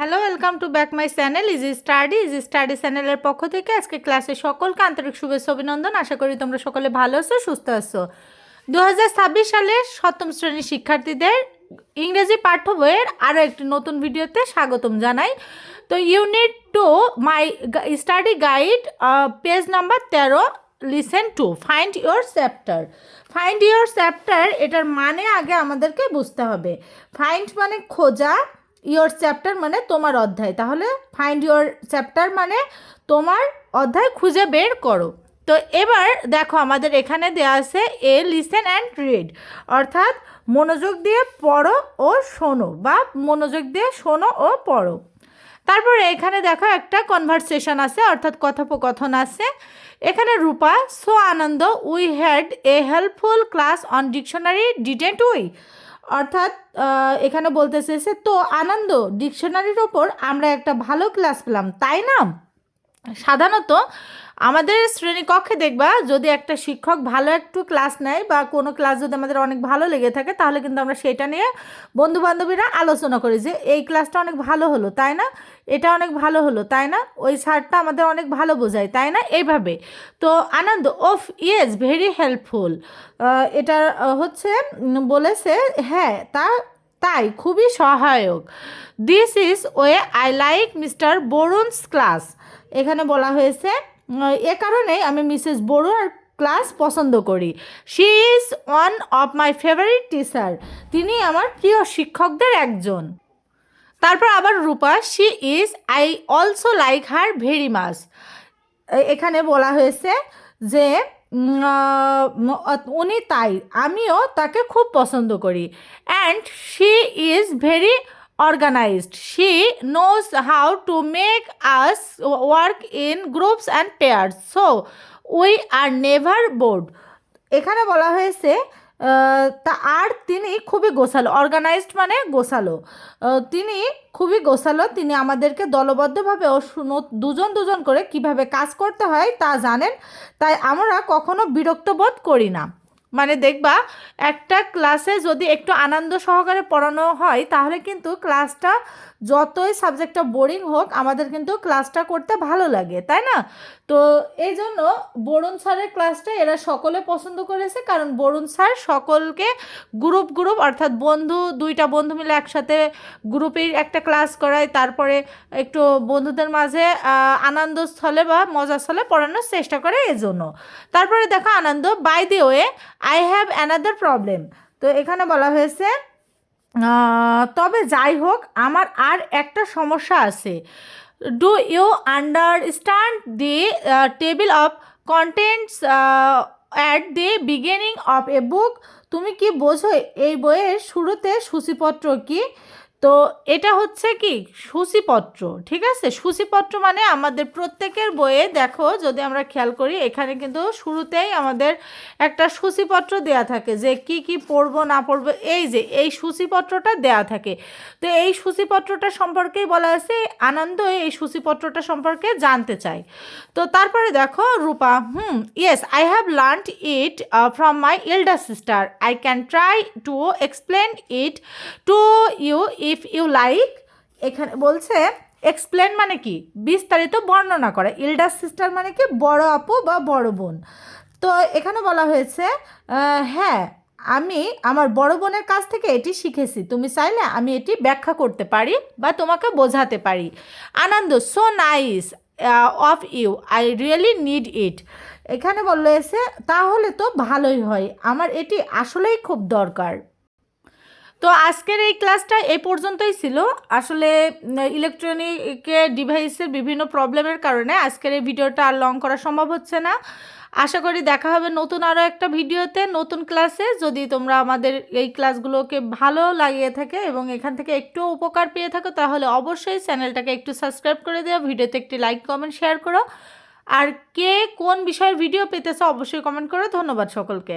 Hello welcome to back my channel easy study easy study চ্যানেলের পক্ষ থেকে আজকে ক্লাসে সকলকে আন্তরিক শুভেচ্ছা, অভিনন্দন। আশা করি তোমরা সকলে ভালো আছো, সুস্থ আছো। দু সালের সপ্তম শ্রেণির শিক্ষার্থীদের ইংরেজি পাঠ্য বইয়ের আরও একটি নতুন ভিডিওতে স্বাগতম জানাই। তো unit two, my study guide page number তেরো, listen to, find your chapter. Find your chapter, এটার মানে আগে আমাদেরকে বুঝতে হবে। ফাইন্ড মানে খোঁজা ইয়োর চ্যাপ্টার মানে তোমার অধ্যায়। তাহলে ফাইন্ড ইয়োর চ্যাপ্টার মানে তোমার অধ্যায় খুঁজে বের করো। তো এবার দেখো আমাদের এখানে দেওয়া আছে এ লিসেন অ্যান্ড রিড অর্থাৎ মনোযোগ দিয়ে পড়ো ও শোনো বা মনোযোগ দিয়ে শোনো ও পড়ো। তারপরে এখানে দেখো একটা কনভারসেশন আছে, অর্থাৎ কথোপকথন আছে। এখানে Rupa so Anand we had a helpful class on dictionary didn't we অর্থাৎ এখানে বলতে চেয়েছে, তো আনন্দ, ডিকশনারির ওপর আমরা একটা ভালো ক্লাস পেলাম, তাই না? সাধারণত আমাদের শ্রেণীকক্ষে দেখবা যদি একটা শিক্ষক ভালো একটু ক্লাস নেয় বা কোনো ক্লাস যদি আমাদের অনেক ভালো লেগে থাকে, তাহলে কিন্তু আমরা সেটা নিয়ে বন্ধু বান্ধবীরা আলোচনা করি যে, এই ক্লাসটা অনেক ভালো হলো, তাই না? এটা অনেক ভালো হলো, তাই না? ওই স্যারটা আমাদের অনেক ভালো বোঝায়, তাই না? এইভাবে। তো Anand of yes, very helpful. এটা হচ্ছে বলেছে হ্যাঁ তা তাই খুবই সহায়ক। This is way I like mister Varun's class এখানে বলা হয়েছে, এ কারণেই আমি মিসেস বড়ুয়ার ক্লাস পছন্দ করি। She is one of my favourite teacher তিনি আমার প্রিয় শিক্ষকদের একজন। তারপর আবার Rupa she is I also like her very much এখানে বলা হয়েছে যে উনি তাই। আমিও তাকে খুব পছন্দ করি। And she is very organised she knows how to make us work in groups and pairs so we are never bored এখানে বলা হয়েছে তা আর তিনি খুবই গোছালো অর্গানাইজড মানে গোছালো। তিনি খুবই গোছালো, তিনি আমাদেরকে দলবদ্ধভাবে ও দুজন দুজন করে কীভাবে কাজ করতে হয় তা জানেন, তাই আমরা কখনো বিরক্ত বোধ করি না। মানে দেখবা, একটা ক্লাসে যদি একটু আনন্দ সহকারে পড়ানো হয়, তাহলে কিন্তু ক্লাসটা যতই সাবজেক্টটা বোরিং হোক, আমাদের কিন্তু ক্লাসটা করতে ভালো লাগে, তাই না? তো এই জন্য বরুণ স্যারের ক্লাসটা এরা সকলে পছন্দ করেছে কারণ বরুণ স্যার সকলকে গ্রুপ গ্রুপ অর্থাৎ বন্ধু দুইটা বন্ধু মিলে একসাথে গ্রুপের একটা ক্লাস করায়। তারপরে একটু বন্ধুদের মাঝে আহ, আনন্দ স্থলে বা মজার স্থলে পড়ানোর চেষ্টা করে এজন্য। তারপরে দেখো Anand by the way I have another problem তো এখানে বলা হয়েছে তবে যাই হোক, আমার আর একটা সমস্যা আছে। Do you understand the table of contents at the beginning of a book তুমি কি বোঝো এই বইয়ের শুরুতে সূচিপত্র কি? তো এটা হচ্ছে কি? সূচিপত্র, ঠিক আছে? সূচিপত্র মানে আমাদের প্রত্যেকের বইয়ে দেখো, যদি আমরা খেয়াল করি, এখানে কিন্তু শুরুতেই আমাদের একটা সূচিপত্র দেয়া থাকে যে কি কি পড়ব, না পড়ব, এই যে, এই সূচিপত্রটা দেয়া থাকে। তো এই সূচিপত্রটা সম্পর্কেই বলা আছে, আনন্দ এই সূচিপত্রটা সম্পর্কে জানতে চাই। তো তারপরে দেখো, Rupa, hmm yes I have learned it from my elder sister I can try to explain it to you if you like, এখানে বলছে এক্সপ্লেন মানে কি? বিস্তারিত বর্ণনা করা। ইল্ডার সিস্টার মানে কি? বড় আপু বা বড় বোন। তো এখানে বলা হয়েছে হ্যাঁ আমি আমার বড় বোনের কাছ থেকে এটি শিখেছি। তুমি চাইলে আমি এটি ব্যাখ্যা করতে পারি বা তোমাকে বোঝাতে পারি। Anand so nice of you I really need it এখানে বলেছে তাহলে তো ভালোই হয়। আমার এটি আসলেই খুব দরকার। তো আজকের এই ক্লাসটা এই পর্যন্তই ছিল। আসলে ইলেকট্রনিকে ডিভাইসের বিভিন্ন প্রবলেমের কারণে আজকের এই ভিডিওটা আর লং করা সম্ভব হচ্ছে না। আশা করি দেখা হবে নতুন আরও একটা ভিডিওতে নতুন ক্লাসে যদি তোমরা আমাদের এই ক্লাসগুলোকে ভালো লাগিয়ে থাকে এবং এখান থেকে একটু উপকার পেয়ে থাকো, তাহলে অবশ্যই চ্যানেলটাকে একটু সাবস্ক্রাইব করে দিও ভিডিওতে একটি লাইক কমেন্ট শেয়ার করো। আর কে কোন বিষয়ের ভিডিও পেতেছে, অবশ্যই কমেন্ট করো। ধন্যবাদ সকলকে।